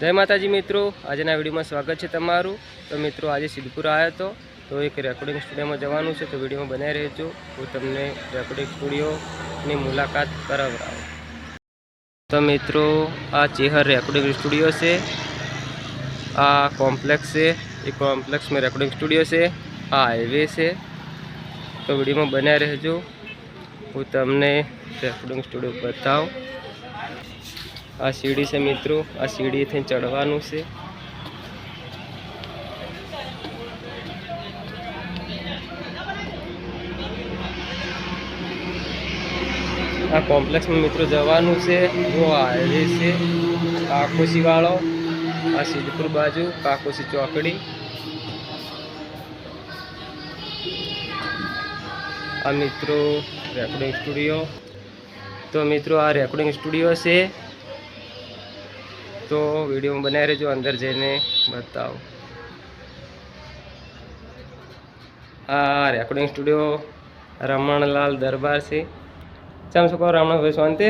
જય માતાજી મિત્રો. આજના વિડીયોમાં સ્વાગત છે તમારું. તો મિત્રો, આજે સિદ્ધપુર આવ્યો હતો. તો એક રેકોર્ડિંગ સ્ટુડિયોમાં જવાનું છે. તો વિડીયોમાં બનાવી રહેજો. હું તમને રેકોર્ડિંગ સ્ટુડિયોની મુલાકાત કરાવડાવું. તો મિત્રો, આ ચેહર રેકોર્ડિંગ સ્ટુડિયો છે. આ કોમ્પ્લેક્સ છે. એ કોમ્પ્લેક્સમાં રેકોર્ડિંગ સ્ટુડિયો છે. આ હાઈવે છે. તો વિડીયોમાં બનાવી રહેજો. હું તમને રેકોર્ડિંગ સ્ટુડિયો બતાવું. આ સીડી છે મિત્રો. આ સીડીથી ચડવાનું છે. આ કોમ્પ્લેક્સમાં મિત્રો જવાનું છે. જો હાઈવે છે કાકોસી વાળો. આ સિદ્ધપુર બાજુ, કાકોશી ચોકડી. આ મિત્રો રેકોર્ડિંગ સ્ટુડિયો. તો મિત્રો આ રેકોર્ડિંગ સ્ટુડિયો છે. તો વિડીયોમાં બનાવી રહેજો અંદર જઈને બતાવો. આ રેકોર્ડિંગ સ્ટુડિયો રમણલાલ દરબાર છે. ચમ શું કહો રમણભાઈ શાંતિ?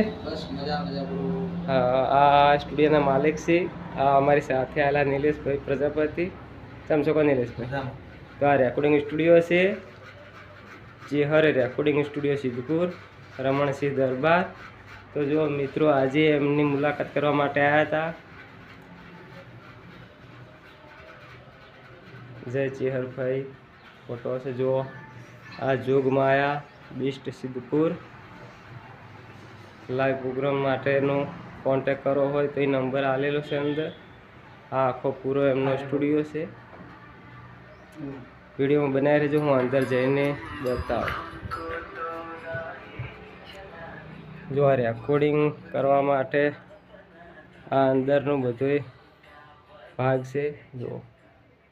આ સ્ટુડિયોના માલિક છે. આ અમારી સાથે આવેલા નિલેશભાઈ પ્રજાપતિ. ચમ શું કહો નિલેશભાઈ? તો આ રેકોર્ડિંગ સ્ટુડિયો છે. Chehar recording studio Sidhpur Ramansinh Darbar. તો જો મિત્રો આજે એમની મુલાકાત કરવા માટે આવ્યા હતા. જય ચેહરભાઈ. ફોટો છે, જુઓ. આ Jogmaya beast Sidhpur. Live program માટેનો કોન્ટેક કરવો હોય તો એ નંબર આલેલો છે અંદર. આ આખો પૂરો એમનો સ્ટુડિયો છે. વિડીયોમાં બનાવી રહેજો, હું અંદર જઈને બતાવું. જો આ રેકોર્ડિંગ કરવા માટે આ અંદરનું બધું ભાગ છે જો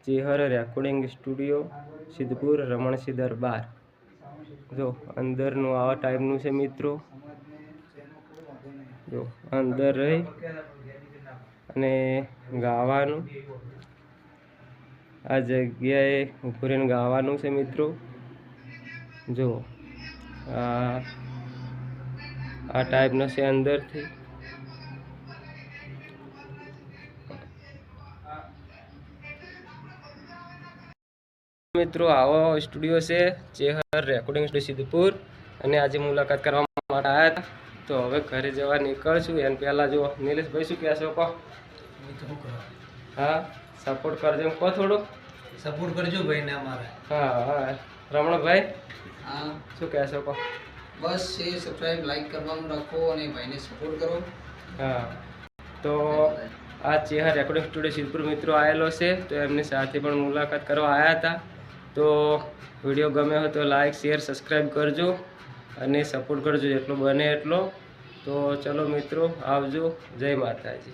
ચેહર રેકોર્ડિંગ સ્ટુડિયો, સિદ્ધપુર રમણસિંહ દરબાર જો, અંદરનું આવા ટાઈપનું છે મિત્રો. જો, અંદર રહી અને ગાવાનું. આ જગ્યાએ રહીને ગાવાનું છે મિત્રો. જો, આ આ ટાઈપનો છે અંદરથી. મિત્રો આવો સ્ટુડિયો છે ચેહર રેકોર્ડિંગ સ્ટુડિયો સિદ્ધપુર અને આજે મુલાકાત કરવા માટે આવ્યા હતા. તો હવે ઘરે જવા નીકળશું. એમ પહેલાં જો નિલેશભાઈ શું કહેશો કહો? હા સપોર્ટ કરજો કહો થોડું. સપોર્ટ કરજો ભાઈને અમારે. હા હા. રમણભાઈ હા. શું કહેશો કહો? બસ એ સબસ્ક્રાઇબ લાઈક કરવાનું રાખો અને ભાઈને સપોર્ટ કરો. હા. તો આ ચેહર રેકોર્ડિંગ સ્ટુડિયો સિદ્ધપુર મિત્રો આવેલો છે. તો એમની સાથે પણ મુલાકાત કરવા આવ્યા હતા. તો વીડિયો ગમે હોય તો લાઇક શેર, સબસ્ક્રાઈબ કરજો અને સપોર્ટ કરજો, જેટલો બને એટલો. તો ચલો મિત્રો, આવજો. જય માતાજી.